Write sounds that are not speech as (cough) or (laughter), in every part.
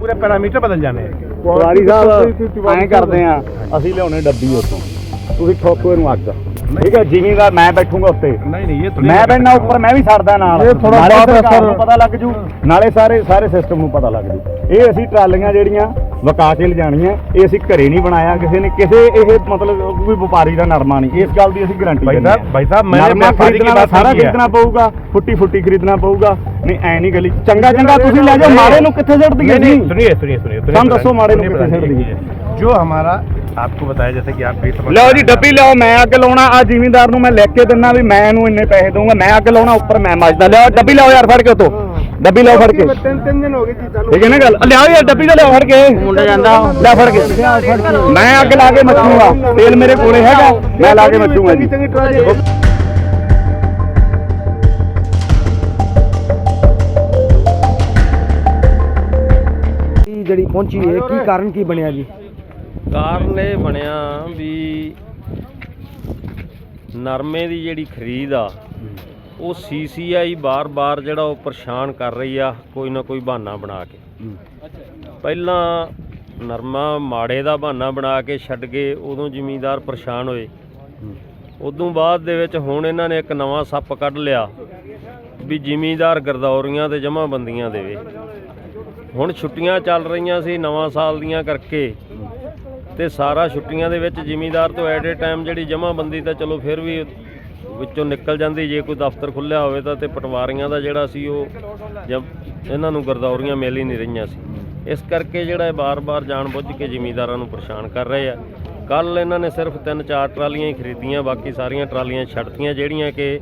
ਪੂਰੇ ਪੈਰਾਮੀਟਰ ਬਦਲ ਜਾਣੇ ਕੁਆਰੀ ਸਾਹਿਬ ਐਂ ਕਰਦੇ ਆ ਅਸੀਂ ਲਿਆਉਣੇ ਡੱਬੀ ਉੱਥੋਂ। ਤੁਸੀਂ ਠੋਕੋ ਇਹਨੂੰ ਅੱਗ। ਠੀਕ ਹੈ ਜਿਵੇਂ ਦਾ ਮੈਂ ਬੈਠੂਗਾ ਉੱਤੇ। ਨਹੀਂ ਨਹੀਂ ਇਹ ਮੈਂ ਬੈਠਣਾ ਉੱਪਰ ਮੈਂ ਵੀ ਸਰਦਾ ਨਾਲ। ਨਾਲੇ ਪਤਾ ਲੱਗ ਜੂ। ਨਾਲੇ ਸਾਰੇ ਸਾਰੇ ਸਿਸਟਮ ਨੂੰ ਪਤਾ ਲੱਗ ਜੂ। ਇਹ ਅਸੀਂ ਟਰਾਲੀਆਂ ਜਿਹੜੀਆਂ ਵਕਾ ਕੇ ਲਿਜਾਣੀਆਂ ਇਹ ਅਸੀਂ ਘਰੇ ਨਹੀਂ ਬਣਾਇਆ ਕਿਸੇ ਨੇ ਕਿਸੇ ਇਹ ਮਤਲਬ ਕੋਈ ਵਪਾਰੀ ਦਾ ਨਰਮਾ ਨਹੀਂ ਇਸ ਗੱਲ ਦੀ ਅਸੀਂ ਗਾਰੰਟੀ भाई साहब भाई साहब मैंने ਨਰਮਾ व्यापारी की ਖਰੀਦਣਾ बात ਸਾਰਾ नहीं की है। ਖਰੀਦਣਾ ਪਊਗਾ ਫੁੱਟੀ ਫੁੱਟੀ ਖਰੀਦਣਾ ਪਊਗਾ ਨਹੀਂ ਐ ਨਹੀਂ ਗਲੀ ਚੰਗਾ ਚੰਗਾ ਤੁਸੀਂ ਲੈ ਜਾਓ ਮਾੜੇ ਨੂੰ ਕਿੱਥੇ ਛੱਡ ਦਈਏ नहीं नहीं ਜੀ सुनिए सुनिए सुनिए सुनिए हम दसो माड़े सुनिए लोग प्रधान कितने जी, छेड़ ये जो हमारा आपको बताया जैसे कि आप भी समझ ਲਓ ਜੀ ਡੱਬੀ ਲਿਆਓ ਮੈਂ ਅੱਗ ਲਾਉਣਾ ਆ ਜ਼ਿਮੀਂਦਾਰ ਨੂੰ ਮੈਂ ਲਿਖ ਕੇ ਦਿੰਦਾ ਵੀ ਮੈਂ ਇਹਨੂੰ ਇੰਨੇ ਪੈਸੇ ਦਊਂਗਾ ਮੈਂ ਅੱਗ ਲਾਉਣਾ ਉੱਪਰ ਮੈਂ ਮੱਜਦਾ ਲਿਆਓ ਡੱਬੀ ਲਿਆਓ ਯਾਰ ਫੜ ਕੇ ਉਤੋਂ ਡੱਬੀ ਲਓ ਫੜ ਕੇ। ਤਿੰਨ ਤਿੰਨ ਦਿਨ ਹੋ ਗਏ ਜੀ ਸਾਨੂੰ ਠੀਕ ਹੈ ਨਾ ਗੱਲ? ਲਿਆਓ ਯਾਰ ਡੱਬੀ ਤਾਂ ਲਿਆਓ ਫੜ ਕੇ। ਮੁੰਡਾ ਜਾਂਦਾ। ਲੈ ਫੜ ਕੇ। ਮੈਂ ਅੱਗ ਲਾ ਕੇ ਮੱਚੂਗਾ। ਤੇਲ ਮੇਰੇ ਕੋਲੇ ਹੈਗਾ। ਮੈਂ ਲਾ ਕੇ ਮੱਚੂਗਾ ਜੀ। ਜਿਹੜੀ ਪਹੁੰਚੀ ਹੈ ਕੀ ਕਾਰਨ ਕੀ ਬਣਿਆ ਜੀ? ਕਾਰਨ ਇਹ ਬਣਿਆ ਵੀ ਨਰਮੇ ਦੀ ਜਿਹੜੀ ਖਰੀਦ ਆ ਉਹ ਸੀਸੀਆਈ ਬਾਰ-ਬਾਰ ਜਿਹੜਾ ਉਹ ਪਰੇਸ਼ਾਨ ਕਰ ਰਹੀ ਆ ਕੋਈ ਨਾ ਕੋਈ ਬਹਾਨਾ ਬਣਾ ਕੇ। ਪਹਿਲਾਂ ਨਰਮਾ ਮਾੜੇ ਦਾ ਬਹਾਨਾ ਬਣਾ ਕੇ ਛੱਡ ਗਏ ਉਦੋਂ ਜ਼ਿਮੀਂਦਾਰ ਪਰੇਸ਼ਾਨ ਹੋਏ। ਉਦੋਂ ਬਾਅਦ ਦੇ ਵਿੱਚ ਹੁਣ ਇਹਨਾਂ ਨੇ ਇੱਕ ਨਵਾਂ ਸੱਪ ਕੱਢ ਲਿਆ ਵੀ ਜ਼ਿਮੀਂਦਾਰ ਗਰਦੌਰੀਆਂ ਤੇ ਜਮ੍ਹਾਂਬੰਦੀਆਂ ਦੇਵੇ। ਹੁਣ ਛੁੱਟੀਆਂ ਚੱਲ ਰਹੀਆਂ ਸੀ ਨਵਾਂ ਸਾਲ ਦੀਆਂ ਕਰਕੇ ਤੇ ਸਾਰਾ ਛੁੱਟੀਆਂ ਦੇ ਵਿੱਚ ਜ਼ਿਮੀਂਦਾਰ ਤੋਂ ਐਟ ਏ ਟਾਈਮ ਜਿਹੜੀ ਜਮ੍ਹਾਂਬੰਦੀ ਤਾਂ ਚਲੋ ਫਿਰ ਵੀ ਵਿੱਚੋਂ ਨਿਕਲ ਜਾਂਦੀ ਜੇ ਕੋਈ ਦਫ਼ਤਰ ਖੁੱਲਿਆ ਹੋਵੇ ਤਾਂ ਤੇ ਪਟਵਾਰੀਆਂ ਦਾ ਜਿਹੜਾ ਸੀ ਉਹ ਜਬ ਇਹਨਾਂ ਨੂੰ ਗਰਦੌਰੀਆਂ ਮਿਲ ਹੀ ਨਹੀਂ ਰਹੀਆਂ ਸੀ। ਇਸ ਕਰਕੇ ਜਿਹੜਾ ਇਹ ਬਾਰ-ਬਾਰ ਜਾਣ-ਬੁੱਝ ਕੇ ਜ਼ਿਮੀਂਦਾਰਾਂ ਨੂੰ ਪਰੇਸ਼ਾਨ ਕਰ ਰਹੇ ਆ। ਕੱਲ ਇਹਨਾਂ ਨੇ ਸਿਰਫ ਤਿੰਨ ਚਾਰ ਟਰਾਲੀਆਂ ਹੀ ਖਰੀਦੀਆਂ ਬਾਕੀ ਸਾਰੀਆਂ ਟਰਾਲੀਆਂ ਛੱਡਤੀਆਂ ਜਿਹੜੀਆਂ ਕਿ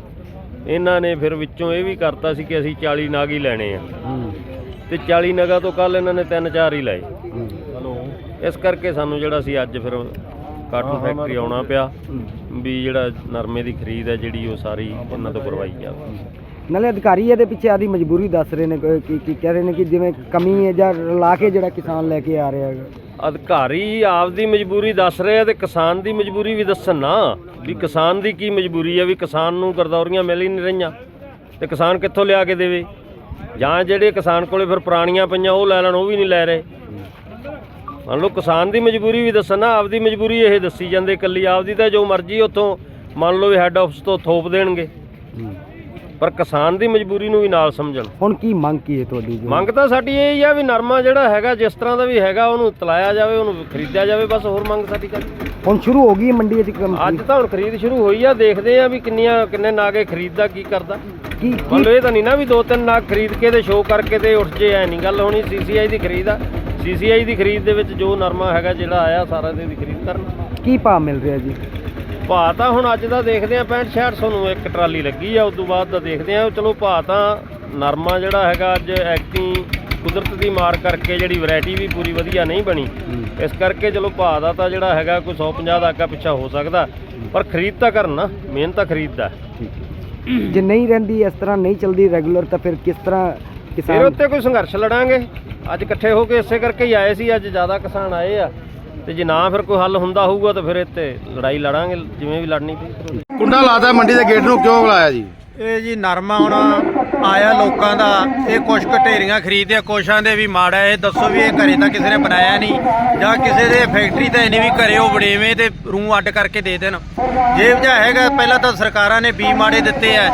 ਇਹਨਾਂ ਨੇ ਫਿਰ ਵਿੱਚੋਂ ਇਹ ਵੀ ਕਰਤਾ ਸੀ ਕਿ ਅਸੀਂ 40 ਨਾਗ ਹੀ ਲੈਣੇ ਆ। ਤੇ 40 ਨਗਾਂ ਤੋਂ ਕੱਲ ਇਹਨਾਂ ਨੇ ਤਿੰਨ ਚਾਰ ਹੀ ਲਏ। ਇਸ ਕਰਕੇ ਸਾਨੂੰ ਜਿਹੜਾ ਸੀ ਅੱਜ ਫਿਰ ਕਾਟਨ ਫੈਕਟਰੀ ਆਉਣਾ ਪਿਆ। ਵੀ ਜਿਹੜਾ ਨਰਮੇ ਦੀ ਖਰੀਦ ਹੈ ਜਿਹੜੀ ਉਹ ਸਾਰੀ ਇਹਨਾਂ ਤੋਂ ਕਰਵਾਈ ਜਾਵੇ। ਨਾਲੇ ਅਧਿਕਾਰੀ ਇਹਦੇ ਪਿੱਛੇ ਆਦੀ ਮਜਬੂਰੀ ਦੱਸ ਰਹੇ ਨੇ ਕਿ ਕਿ- ਕਿ ਕਹਿ ਰਹੇ ਨੇ ਕਿ ਜਿਵੇਂ ਕਮੀ ਹੈ ਜਾਂ ਲਾ ਕੇ ਜਿਹੜਾ ਕਿਸਾਨ ਲੈ ਕੇ ਆ ਰਿਹਾ ਹੈਗਾ। ਅਧਿਕਾਰੀ ਆਪਦੀ ਮਜਬੂਰੀ ਦੱਸ ਰਹੇ ਆ ਤੇ ਕਿਸਾਨ ਦੀ ਮਜਬੂਰੀ ਵੀ ਦੱਸਣ ਨਾ ਵੀ ਕਿਸਾਨ ਦੀ ਕੀ ਮਜਬੂਰੀ ਹੈ ਵੀ ਕਿਸਾਨ ਨੂੰ ਗਰਦੌਰੀਆਂ ਮਿਲ ਹੀ ਨਹੀਂ ਰਹੀਆਂ ਤੇ ਕਿਸਾਨ ਕਿੱਥੋਂ ਲਿਆ ਕੇ ਦੇਵੇ? ਜਾਂ ਜਿਹੜੇ ਕਿਸਾਨ ਕੋਲੇ ਫਿਰ ਪੁਰਾਣੀਆਂ ਪਈਆਂ ਉਹ ਲੈ ਲੈਣ ਉਹ ਵੀ ਨਹੀਂ ਲੈ ਰਹੇ। ਮੰਨ ਲਓ ਕਿਸਾਨ ਦੀ ਮਜਬੂਰੀ ਵੀ ਦੱਸਣ ਨਾ ਆਪਦੀ ਮਜਬੂਰੀ ਇਹ ਦੱਸੀ ਜਾਂਦੇ ਇਕੱਲੀ ਆਪਦੀ ਤਾਂ ਜੋ ਮਰਜ਼ੀ ਉੱਥੋਂ ਮੰਨ ਲਓ ਵੀ ਹੈੱਡ ਆਫਿਸ ਤੋਂ ਥੋਪ ਦੇਣਗੇ। ਪਰ ਕਿਸਾਨ ਦੀ ਮਜਬੂਰੀ ਨੂੰ ਵੀ ਨਾਲ ਸਮਝਣ। ਹੁਣ ਕੀ ਮੰਗ ਕੀ ਹੈ ਤੁਹਾਡੀ ਜੀ? ਮੰਗ ਤਾਂ ਸਾਡੀ ਇਹ ਹੀ ਆ ਵੀ ਨਰਮਾ ਜਿਹੜਾ ਹੈਗਾ ਜਿਸ ਤਰ੍ਹਾਂ ਦਾ ਵੀ ਹੈਗਾ ਉਹਨੂੰ ਤਲਾਇਆ ਜਾਵੇ ਉਹਨੂੰ ਖਰੀਦਿਆ ਜਾਵੇ ਬਸ ਹੋਰ ਮੰਗ ਸਾਡੀ ਕਰ ਹੁਣ ਸ਼ੁਰੂ ਹੋ ਗਈ ਮੰਡੀ ਵਿੱਚ ਕੰਮ ਅੱਜ ਤਾਂ ਹੁਣ ਖਰੀਦ ਸ਼ੁਰੂ ਹੋਈ ਆ ਦੇਖਦੇ ਆ ਵੀ ਕਿੰਨੀਆਂ ਕਿੰਨੇ ਨਾਗੇ ਖਰੀਦਦਾ ਕੀ ਕਰਦਾ। ਕੀ ਮੰਨ ਲਓ ਇਹ ਤਾਂ ਨਹੀਂ ਨਾ ਵੀ ਦੋ ਤਿੰਨ ਨਾਗ ਖਰੀਦ ਕੇ ਤੇ ਸ਼ੋਅ ਕਰਕੇ ਤੇ ਉੱਠ ਜੇ ਐ ਨਹੀਂ ਗੱਲ ਹੋਣੀ ਸੀਸੀਆਈ ਦੀ ਖਰੀਦ ਆ। ਸੀਸੀਆਈ ਦੀ ਖਰੀਦ ਦੇ ਵਿੱਚ ਜੋ ਨਰਮਾ ਹੈਗਾ ਜਿਹੜਾ ਆਇਆ ਸਾਰਾ ਦੇ ਦੀ ਖਰੀਦ ਕਰਨ। ਕੀ ਭਾਅ ਮਿਲ ਰਿਹਾ ਜੀ? ਭਾਅ ਤਾਂ ਹੁਣ ਅੱਜ ਦਾ ਦੇਖਦੇ ਆ 65 6600 ਨੂੰ ਇੱਕ ਟਰਾਲੀ ਲੱਗੀ ਆ ਉਸ ਤੋਂ ਬਾਅਦ ਦਾ ਦੇਖਦੇ ਆ ਚਲੋ ਭਾਅ ਤਾਂ ਨਰਮਾ ਜਿਹੜਾ ਹੈਗਾ ਅੱਜ ਐਕਟੀ ਕੁਦਰਤ ਦੀ ਮਾਰ ਕਰਕੇ ਜਿਹੜੀ ਵੈਰਾਈਟੀ ਵੀ ਪੂਰੀ ਵਧੀਆ ਨਹੀਂ ਬਣੀ। ਇਸ ਕਰਕੇ ਚਲੋ ਭਾਅ ਦਾ ਤਾਂ ਜਿਹੜਾ ਹੈਗਾ ਕੋਈ 150 ਦਾ ਅੱਗਾ ਪਿੱਛਾ ਹੋ ਸਕਦਾ। ਪਰ ਖਰੀਦ ਤਾਂ ਕਰਨ ਨਾ ਮਿਹਨਤ ਤਾਂ ਖਰੀਦਦਾ। ਜੇ ਨਹੀਂ ਰਹਿੰਦੀ ਇਸ ਤਰ੍ਹਾਂ ਨਹੀਂ ਚੱਲਦੀ ਰੈਗੂਲਰ ਤਾਂ ਫਿਰ ਕਿਸ ਤਰ੍ਹਾਂ ਫਿਰ ਕਿਸਾਨ ਉੱਤੇ ਕੋਈ ਸੰਘਰਸ਼ ਲੜਾਂਗੇ। ਅੱਜ ਇਕੱਠੇ ਹੋ ਕੇ ਇਸੇ ਕਰਕੇ ਹੀ ਆਏ ਸੀ ਅੱਜ ਜ਼ਿਆਦਾ ਕਿਸਾਨ ਆਏ ਆ। ਤੇ ਜੇ ਨਾ ਫਿਰ ਕੋਈ ਹੱਲ ਹੁੰਦਾ ਹੋਊਗਾ ਤਾਂ ਫਿਰ ਇੱਥੇ ਲੜਾਈ ਲੜਾਂਗੇ ਜਿਵੇਂ ਵੀ ਲੜਨੀ ਪਈ। ਕੁੰਡਾ ਲਾਦਾ ਮੰਡੀ ਦੇ ਗੇਟ ਨੂੰ ਕਿਉਂ ਬੁਲਾਇਆ ਜੀ? ਇਹ ਜੀ ਨਰਮਾ ਹੁਣ ਆਇਆ ਲੋਕਾਂ ਦਾ, ਇਹ ਕੁਛ ਘਟੇਰੀਆਂ ਖਰੀਦਿਆ ਕੁਛਾਂ ਦੇ ਵੀ ਮਾੜਾ ਇਹ ਦੱਸੋ ਵੀ ਇਹ ਘਰੇ ਤਾਂ ਕਿਸੇ ਨੇ ਬਣਾਇਆ ਨਹੀਂ, ਜਾਂ ਕਿਸੇ ਦੇ ਫੈਕਟਰੀ ਤਾਂ ਇਹਨੇ ਵੀ ਘਰੇ ਉਹ ਬੜੇਵੇਂ ਤੇ ਰੂ ਅੱਡ ਕਰਕੇ ਦੇ ਦੇਣ। ਜੇ ਜਾ ਹੈਗਾ, ਪਹਿਲਾਂ ਤਾਂ ਸਰਕਾਰਾਂ ਨੇ ਬੀ ਮਾੜੇ ਦਿੱਤੇ ਆ,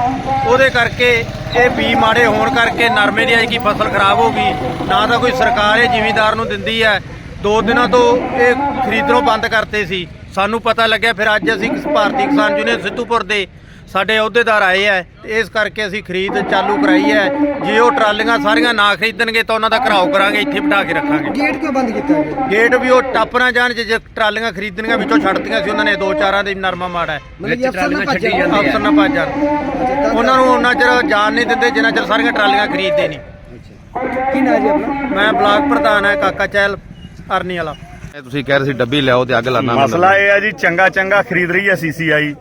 ਉਹਦੇ ਕਰਕੇ ਇਹ ਬੀ ਮਾੜੇ ਹੋਣ ਕਰਕੇ ਨਰਮੇ ਦੀ ਅੱਜ ਕੀ ਫਸਲ ਖਰਾਬ ਹੋ ਗਈ, ਨਾ ਤਾਂ ਕੋਈ ਸਰਕਾਰ ਇਹ ਜ਼ਿਮੀਦਾਰ ਨੂੰ ਦਿੰਦੀ ਹੈ। ਦੋ ਦਿਨਾਂ ਤੋਂ ਇਹ ਖਰੀਦਣੋਂ ਬੰਦ ਕਰਤੇ ਸੀ, ਸਾਨੂੰ ਪਤਾ ਲੱਗਿਆ ਫਿਰ ਅੱਜ ਅਸੀਂ ਭਾਰਤੀ ਕਿਸਾਨ ਯੂਨੀਅਨ ਸਿੱਧੂਪੁਰ ਦੇ ਸਾਡੇ ਅਹੁਦੇਦਾਰ ਆਏ ਐ ਇਸ ਕਰਕੇ ਅਸੀਂ ਖਰੀਦ ਚਾਲੂ ਕਰਾਈ ਹੈ ਜੇ ਉਹ ਟਰਾਲੀਆਂ ਸਾਰੀਆਂ ਨਾ ਖਰੀਦਣਗੇ ਤਾਂ ਉਹਨਾਂ ਦਾ ਘਰਾਓ ਕਰਾਂਗੇ ਇੱਥੇ ਬਿਠਾ ਕੇ ਰੱਖਾਂਗੇ। ਗੇਟ ਕਿਉਂ ਬੰਦ ਕੀਤਾ ਗਿਆ ਗੇਟ ਵੀ ਉਹ ਟੱਪ ਨਾ ਜਾਣ ਜੇ ਜੇ ਟਰਾਲੀਆਂ ਖਰੀਦਣੀਆਂ ਵਿੱਚੋਂ ਛੱਡਤੀਆਂ ਸੀ ਉਹਨਾਂ ਨੇ ਦੋ ਚਾਰਾਂ ਦੇ ਨਰਮਾ ਮਾੜਾ ਮਤਲਬ ਅਫਸਰ ਨਾ ਭੱਜ ਅਫਸਰ ਨਾ ਭੱਜ ਜਾਣ। ਉਹਨਾਂ ਨੂੰ ਉਹਨਾਂ ਚਿਰ ਜਾਣ ਨਹੀਂ ਦਿੰਦੇ ਜਿੰਨਾ ਚਿਰ ਸਾਰੀਆਂ ਟਰਾਲੀਆਂ ਖਰੀਦਦੇ ਨਹੀਂ। ਕੀ ਨਾ ਜੀ ਆਪਣਾ? ਮੈਂ ਬਲਾਕ ਪ੍ਰਧਾਨ ਹੈ ਕਾਕਾ ਚਹਿਲ ਅਰਨੀ ਵਾਲਾ। ਤੁਸੀਂ ਕਹਿ ਰਹੇ ਸੀ ਡੱਬੀ ਲਿਆਓ ਤੇ ਅੱਗ ਲਾਣਾ ਮਸਲਾ ਇਹ ਆ ਜੀ ਚੰਗਾ ਚੰਗਾ ਖਰੀਦ ਰਹੀ ਹੈ ਸੀਸੀਆਈ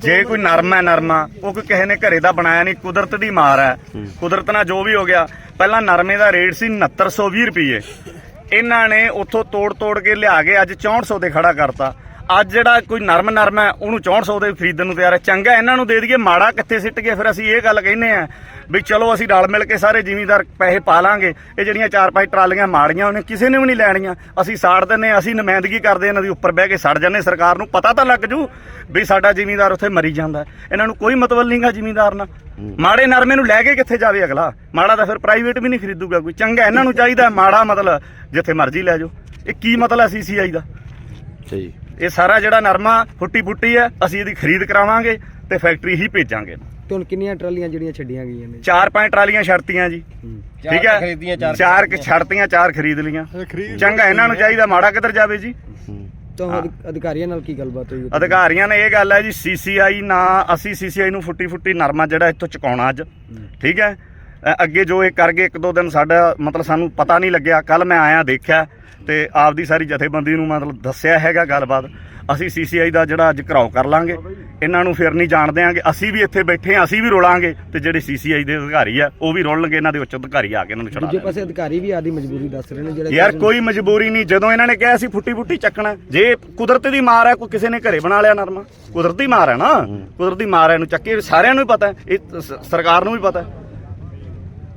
ਜੇ ਕੋਈ ਨਰਮ ਹੈ ਨਰਮਾ ਉਹ ਕੋਈ ਕਿਸੇ ਨੇ ਘਰੇ ਦਾ ਬਣਾਇਆ ਨਹੀਂ ਕੁਦਰਤ ਦੀ ਮਾਰ ਹੈ। ਕੁਦਰਤ ਨਾਲ ਜੋ ਵੀ ਹੋ ਗਿਆ ਪਹਿਲਾਂ ਨਰਮੇ ਦਾ ਰੇਟ ਸੀ 6920 ਰੁਪਏ ਇਹਨਾਂ ਨੇ ਉੱਥੋਂ ਤੋੜ ਤੋੜ ਕੇ ਲਿਆ ਕੇ ਅੱਜ 6400 ਤੇ ਖੜਾ ਕਰਤਾ। ਅੱਜ ਜਿਹੜਾ ਕੋਈ ਨਰਮ ਨਰਮ ਹੈ ਉਹਨੂੰ 6400 ਦੇ ਖਰੀਦਣ ਨੂੰ ਤਿਆਰ ਹੈ। ਚੰਗਾ ਇਹਨਾਂ ਨੂੰ ਦੇ ਦਈਏ ਮਾੜਾ ਕਿੱਥੇ ਸਿੱਟ ਗਏ ਫਿਰ ਅਸੀਂ ਇਹ ਗੱਲ ਕਹਿੰਦੇ ਆ ਵੀ ਚਲੋ ਅਸੀਂ ਰਲ ਮਿਲ ਕੇ ਸਾਰੇ ਜ਼ਿਮੀਂਦਾਰ ਪੈਸੇ ਪਾ ਲਾਂਗੇ। ਇਹ ਜਿਹੜੀਆਂ ਚਾਰ ਪੰਜ ਟਰਾਲੀਆਂ ਮਾੜੀਆਂ ਉਹਨੇ ਕਿਸੇ ਨੇ ਵੀ ਨਹੀਂ ਲੈਣੀਆਂ। ਅਸੀਂ ਸਾੜ ਦਿੰਨੇ ਹਾਂ, ਅਸੀਂ ਨੁਮਾਇੰਦਗੀ ਕਰਦੇ ਇਹਨਾਂ ਦੀ ਉੱਪਰ ਬਹਿ ਕੇ ਸੜ ਜਾਂਦੇ ਸਰਕਾਰ ਨੂੰ ਪਤਾ ਤਾਂ ਲੱਗ ਜੂ ਵੀ ਸਾਡਾ ਜ਼ਿਮੀਂਦਾਰ ਉੱਥੇ ਮਰੀ ਜਾਂਦਾ ਇਹਨਾਂ ਨੂੰ ਕੋਈ ਮਤਲਬ ਨਹੀਂਗਾ ਜ਼ਿਮੀਂਦਾਰ ਨਾਲ। ਮਾੜੇ ਨਰਮੇ ਨੂੰ ਲੈ ਕੇ ਕਿੱਥੇ ਜਾਵੇ ਅਗਲਾ? ਮਾੜਾ ਤਾਂ ਫਿਰ ਪ੍ਰਾਈਵੇਟ ਵੀ ਨਹੀਂ ਖਰੀਦੂਗਾ ਕੋਈ। ਚੰਗਾ ਇਹਨਾਂ ਨੂੰ ਚਾਹੀਦਾ ਮਾੜਾ ਮਤਲਬ ਜਿੱਥੇ ਮਰਜ਼ੀ ਲੈ ਜਾਓ। ਇਹ ਕੀ ਮਤਲਬ ਹੈ ਸੀਸੀਆਈ ਦਾ? ਸਹੀ। ਇਹ ਸਾਰਾ ਜਿਹੜਾ ਨਰਮਾ ਫੁੱਟੀ ਫੁੱਟੀ ਹੈ ਅਸੀਂ ਇਹਦੀ ਖਰੀਦ ਕਰਾਵਾਂਗੇ ਤੇ ਫੈਕਟਰੀ ਹੀ ਭੇਜਾਂਗੇ। ਤੇ ਹੁਣ ਕਿੰਨੀਆਂ ਟਰਾਲੀਆਂ ਜਿਹੜੀਆਂ ਛੱਡੀਆਂ ਗਈਆਂ ਨੇ? ਚਾਰ ਪੰਜ ਟਰਾਲੀਆਂ ਛੜਤੀਆਂ ਜੀ। ਠੀਕ ਹੈ? ਖਰੀਦੀਆਂ ਚਾਰ ਚਾਰ ਕਿ ਛੜਤੀਆਂ ਚਾਰ ਖਰੀਦ ਲੀਆਂ ਚੰਗਾ ਇਹਨਾਂ ਨੂੰ ਚਾਹੀਦਾ ਮਾੜਾ ਕਿੱਧਰ ਜਾਵੇ ਜੀ। ਤਾਂ ਅਧਿ- ਅਧਿਕਾਰੀਆਂ ਨਾਲ ਕੀ ਗੱਲਬਾਤ ਹੋਈ ਅਧਿਕਾਰੀਆਂ ਨੇ ਇਹ ਗੱਲ ਹੈ ਜੀ ਸੀਸੀਆਈ ਨਾ ਅਸੀਂ ਸੀਸੀਆਈ ਨੂੰ ਫੁੱਟੀ ਫੁੱਟੀ ਨਰਮਾ ਜਿਹੜਾ ਇੱਥੋਂ ਚੁਕਾਉਣਾ ਅੱਜ। ਠੀਕ ਹੈ? ਅੱਗੇ ਜੋ ਇਹ ਕਰ ਗਏ ਇੱਕ ਦੋ ਦਿਨ ਸਾਡਾ ਮਤਲਬ ਸਾਨੂੰ ਪਤਾ ਨਹੀਂ ਲੱਗਿਆ। ਕੱਲ ਮੈਂ ਆਇਆ ਦੇਖਿਆ ਤੇ ਆਪਦੀ ਸਾਰੀ ਜਥੇਬੰਦੀ ਨੂੰ ਮਤਲਬ ਦੱਸਿਆ ਹੈਗਾ ਗੱਲਬਾਤ। ਅਸੀਂ ਸੀਸੀਆਈ ਦਾ ਜਿਹੜਾ ਅੱਜ ਘਰਾਓ ਕਰ ਲਾਂਗੇ। ਇਹਨਾਂ ਨੂੰ ਫਿਰ ਨਹੀਂ ਜਾਣ ਦਿਆਂਗੇ ਅਸੀਂ ਵੀ ਇੱਥੇ ਬੈਠੇ ਹਾਂ ਅਸੀਂ ਵੀ ਰੋਲਾਂਗੇ ਤੇ ਜਿਹੜੇ ਸੀਸੀਆਈ ਦੇ ਅਧਿਕਾਰੀ ਆ ਉਹ ਵੀ ਰੋਲਣਗੇ ਇਹਨਾਂ ਦੇ ਉੱਚ ਅਧਿਕਾਰੀ ਆ ਕੇ ਇਹਨਾਂ ਨੂੰ ਛਡਾ ਦੂਜੇ ਪਾਸੇ ਅਧਿਕਾਰੀ ਵੀ ਆਦੀ ਮਜਬੂਰੀ ਦੱਸ ਰਹੇ ਨੇ ਜਿਹੜੇ ਯਾਰ ਕੋਈ ਮਜਬੂਰੀ ਨਹੀਂ। ਜਦੋਂ ਇਹਨਾਂ ਨੇ ਕਿਹਾ ਸੀ ਫੁੱਟੀ ਫੁੱਟੀ ਚੱਕਣਾ ਜੇ ਕੁਦਰਤ ਦੀ ਮਾਰ ਹੈ ਕੋਈ ਕਿਸੇ ਨੇ ਘਰੇ ਬਣਾ ਲਿਆ ਨਰਮਾ? ਕੁਦਰਤੀ ਮਾਰ ਹੈ ਨਾ? ਕੁਦਰਤੀ ਮਾਰ ਹੈ ਇਹਨੂੰ ਚੱਕੇ ਸਾਰਿਆਂ ਨੂੰ ਹੀ ਪਤਾ ਹੈ। ਇਹ ਸਰਕਾਰ ਨੂੰ ਵੀ ਪਤਾ ਹੈ।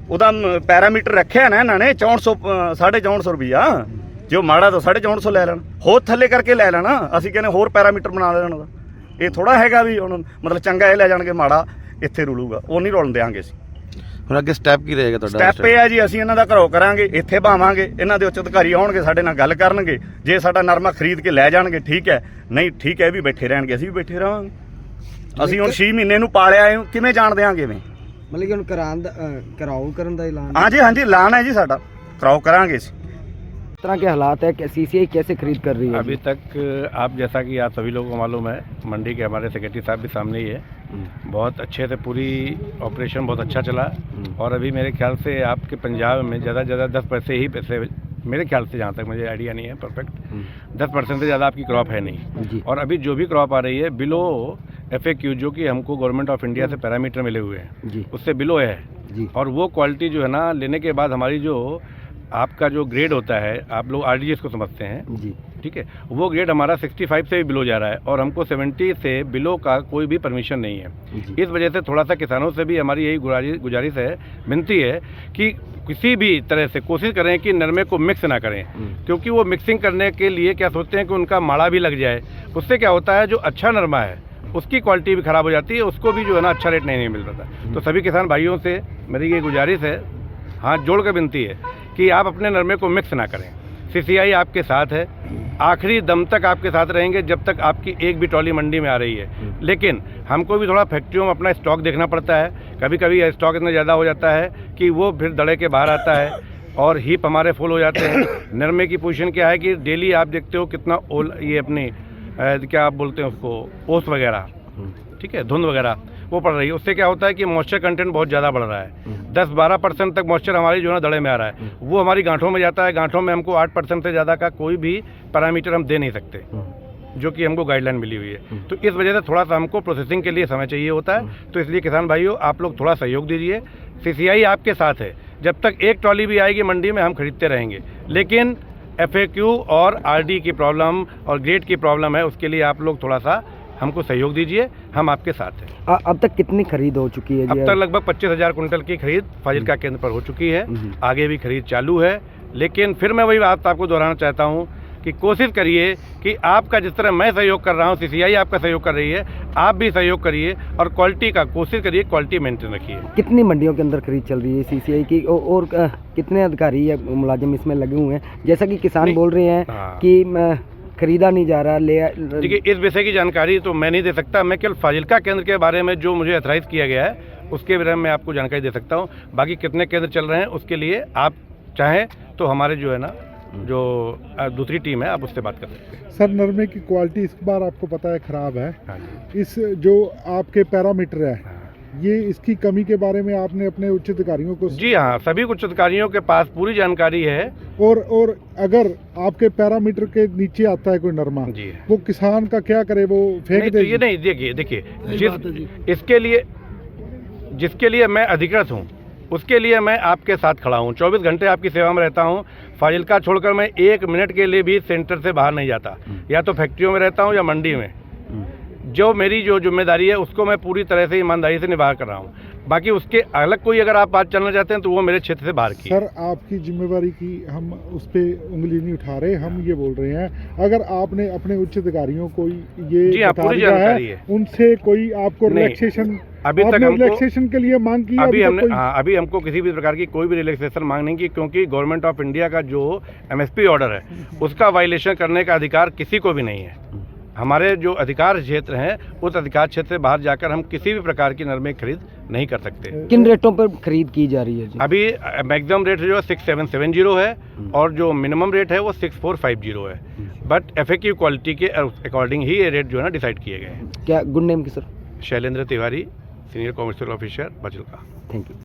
ਉਹਦਾ ਪੈਰਾਮੀਟਰ ਰੱਖਿਆ ਨਾ ਇਹਨਾਂ ਨੇ 6400 450 ਰੁਪਿਆ ਜੋ ਮਾੜਾ ਤਾਂ 450 ਲੈ ਲੈਣ। ਹੋਰ ਥੱਲੇ ਕਰਕੇ ਲੈ ਲੈਣਾ। ਅਸੀਂ ਕਹਿੰਦੇ ਹੋਰ ਪੈਰਾਮੀਟਰ ਬਣਾ ਲੈਣ ਉਹਦਾ। ਇਹ ਥੋੜਾ ਹੈਗਾ ਵੀ ਹੁਣ ਮਤਲਬ ਚੰਗਾ ਇਹ ਲੈ ਜਾਣਗੇ ਮਾੜਾ ਇੱਥੇ ਰੁਲੂਗਾ। ਉਹ ਨਹੀਂ ਰੋਲਣ ਦੇਾਂਗੇ ਅਸੀਂ। ਹੁਣ ਅੱਗੇ ਸਟੈਪ ਕੀ ਰਹੇਗਾ ਤੁਹਾਡਾ? ਸਟੈਪ ਇਹ ਹੈ ਜੀ ਅਸੀਂ ਇਹਨਾਂ ਦਾ ਘਰੋ ਕਰਾਂਗੇ ਇੱਥੇ ਭਾਵਾਂਗੇ। ਇਹਨਾਂ ਦੇ ਉੱਚ ਅਧਿਕਾਰੀ ਆਉਣਗੇ ਸਾਡੇ ਨਾਲ ਗੱਲ ਕਰਨਗੇ। ਜੇ ਸਾਡਾ ਨਰਮਾ ਖਰੀਦ ਕੇ ਲੈ ਜਾਣਗੇ ਠੀਕ ਹੈ। ਨਹੀਂ ਠੀਕ ਹੈ ਇਹ ਵੀ ਬੈਠੇ ਰਹਿਣਗੇ ਅਸੀਂ ਵੀ ਬੈਠੇ ਰਹਾਂਗੇ। ਅਸੀਂ ਹੁਣ 6 ਮਹੀਨੇ ਨੂੰ ਪਾਲਿਆ ਇਹਨੂੰ ਕਿਵੇਂ ਜਾਣ ਦਿਆਂਗੇ ਵੇਂ ਮਤਲਬ ਕਿ ਹੁਣ ਕਰਾਉਣ ਦਾ ਅ, ਕਰਾਓ ਕਰਨ ਦਾ ਐਲਾਨ ਹਾਂਜੀ ਹਾਂਜੀ ਐਲਾਨ ਹੈ ਜੀ ਸਾਡਾ ਕਰਾਓ ਕਰਾਂਗੇ ਅਸੀਂ इस तरह के हालात है कि सीसीआई कैसे खरीद कर रही है अभी तक आप जैसा कि आप सभी लोगों को मालूम है मंडी के हमारे सेक्रेटरी साहब भी सामने ही है बहुत अच्छे से पूरी ऑपरेशन बहुत अच्छा चला और अभी मेरे ख्याल से आपके पंजाब में ज़्यादा से ज़्यादा दस पैसे ही पैसे मेरे ख्याल से जहाँ तक मुझे आइडिया नहीं है परफेक्ट दस परसेंट से ज़्यादा आपकी क्रॉप है नहीं जी और अभी जो भी क्रॉप आ रही है बिलो एफ़ जो कि हमको गवर्नमेंट ऑफ़ इंडिया से पैरामीटर मिले हुए हैं। उससे बिलो है। जी। और वो क्वालिटी जो है ना लेने के बाद हमारी जो आपका जो ग्रेड होता है आप लोग आर को समझते हैं। जी। ठीक है? वो ग्रेड हमारा 65 से भी बिलो जा रहा है और हमको 70 से बिलो का कोई भी परमिशन नहीं है। इस वजह से थोड़ा सा किसानों से भी हमारी यही गुजारिश गुजारिश है विनती है कि किसी भी तरह से कोशिश करें कि नरमे को मिक्स ना करें। क्योंकि वो मिक्सिंग करने के लिए क्या सोचते हैं कि उनका माड़ा भी लग जाए। उससे क्या होता है जो अच्छा नरमा है उसकी क्वालिटी भी ख़राब हो जाती है उसको भी जो है ना अच्छा रेट नहीं, नहीं मिल रहा था। तो सभी किसान भाइयों से मेरी ये गुजारिश है हाथ जोड़ कर विनती है कि आप अपने नरमे को मिक्स ना करें। सीसीआई आपके साथ है आखिरी दम तक आपके साथ रहेंगे जब तक आपकी एक भी ट्रॉली मंडी में आ रही है। लेकिन हमको भी थोड़ा फैक्ट्रियों में अपना स्टॉक देखना पड़ता है। कभी कभी स्टॉक इतना ज़्यादा हो जाता है कि वो फिर दड़े के बाहर आता है और हीप हमारे फुल हो जाते हैं। (coughs) नरमे की पोजीशन क्या है कि डेली आप देखते हो कितना ओल ये अपनी क्या आप बोलते हैं उसको? ओस वगैरह। ठीक है? धुंध वगैरह। वो पड़ रही है। उससे क्या होता है कि मॉइस्चर कंटेंट बहुत ज़्यादा बढ़ रहा है। दस बारह परसेंट तक मॉइस्चर हमारी जो है ना दड़े में आ रहा है। वो हमारी गांठों में जाता है। गांठों में हमको आठ परसेंट से ज़्यादा का कोई भी पैरामीटर हम दे नहीं सकते जो कि हमको गाइडलाइन मिली हुई है। तो इस वजह से थोड़ा सा हमको प्रोसेसिंग के लिए समय चाहिए होता है। तो इसलिए किसान भाइयों आप लोग थोड़ा सहयोग दीजिए। सीसीआई आपके साथ है। जब तक एक ट्रॉली भी आएगी मंडी में हम खरीदते रहेंगे। लेकिन FAQ और RD की प्रॉब्लम और ग्रेड की प्रॉब्लम है उसके लिए आप लोग थोड़ा सा हमको सहयोग दीजिए हम आपके साथ हैं। अब तक कितनी खरीद हो चुकी है अब तक लगभग पच्चीस हज़ार कुंटल की खरीद फाजिलका केंद्र पर हो चुकी है। हम्म। आगे भी खरीद चालू है लेकिन फिर मैं वही बात आपको दोहराना चाहता हूँ कि कोशिश करिए कि आपका जिस तरह मैं सहयोग कर रहा हूँ सीसीआई आपका सहयोग कर रही है आप भी सहयोग करिए और क्वालिटी का कोशिश करिए क्वालिटी मेंटेन रखिए। कितनी मंडियों के अंदर खरीद चल रही है सीसीआई की? औ- और कितने अधिकारी या मुलाजिम इसमें लगे हुए हैं? जैसा कि किसान बोल रहे हैं हाँ। कि खरीदा नहीं जा रहा ले देखिए इस विषय की जानकारी तो मैं नहीं दे सकता। मैं केवल फाजिलका केंद्र के बारे में जो मुझे अथराइज किया गया है उसके बारे में मैं आपको जानकारी दे सकता हूँ। बाकी कितने केंद्र चल रहे हैं उसके लिए आप चाहें तो हमारे जो है ना जो दूसरी टीम है आप उससे बात कर सकते हैं। सर नरमे की क्वालिटी इस बार आपको पता है खराब है। हाँ इस जो आपके पैरामीटर है हाँ। ये इसकी कमी के बारे में आपने अपने उच्च अधिकारियों को जी हाँ सभी उच्च अधिकारियों के पास पूरी जानकारी है। और और अगर आपके पैरामीटर के नीचे आता है कोई नरमा जी। वो किसान का क्या करे वो फेंक नहीं तो दे। ये नहीं देखिए देखिए जिस इसके लिए जिसके लिए मैं अधिकृत हूँ उसके लिए मैं आपके साथ खड़ा हूँ। चौबीस घंटे आपकी सेवा में रहता हूँ। फाजिलका छोड़कर मैं एक मिनट के लिए भी सेंटर से बाहर नहीं जाता। या तो फैक्ट्रियों में रहता हूँ या मंडी में। जो मेरी जो ज़िम्मेदारी है उसको मैं पूरी तरह से ईमानदारी से निभा कर रहा हूँ। बाकी उसके अलग कोई अगर आप बात चलना चाहते हैं तो वो मेरे क्षेत्र से बाहर की सर आपकी जिम्मेवारी की हम उस पर उंगली नहीं उठा रहे हम ये बोल रहे हैं अगर आपने अपने उच्च अधिकारियों को ये जी हाँ, पूरी जानकारी है। उनसे कोई आपको रिलैक्सेशन अभी तक हमको- रिलैक्सेशन के लिए मांग की अभी हमने हाँ अभी हमको किसी भी प्रकार की कोई भी रिलैक्सेशन मांग नहीं की क्योंकि गवर्नमेंट ऑफ़ इंडिया का जो एमएसपी ऑर्डर है उसका वायलेशन करने का अधिकार किसी को भी नहीं है। हमारे जो अधिकार क्षेत्र हैं उस अधिकार क्षेत्र से बाहर जाकर हम किसी भी प्रकार की नरमे खरीद नहीं कर सकते। किन रेटों पर खरीद की जा रही है जी? अभी मैक्सिमम रेट जो है सिक्स सेवन सेवन ज़ीरो है और जो मिनिमम रेट है वो सिक्स फोर फाइव ज़ीरो है। बट एफ़ क्वालिटी के अकॉर्डिंग ही ये रेट जो है ना डिसाइड किए गए हैं। क्या गुड नेम की sir Shailendra Tiwari. Senior commissioner officer বাচিলকা thank you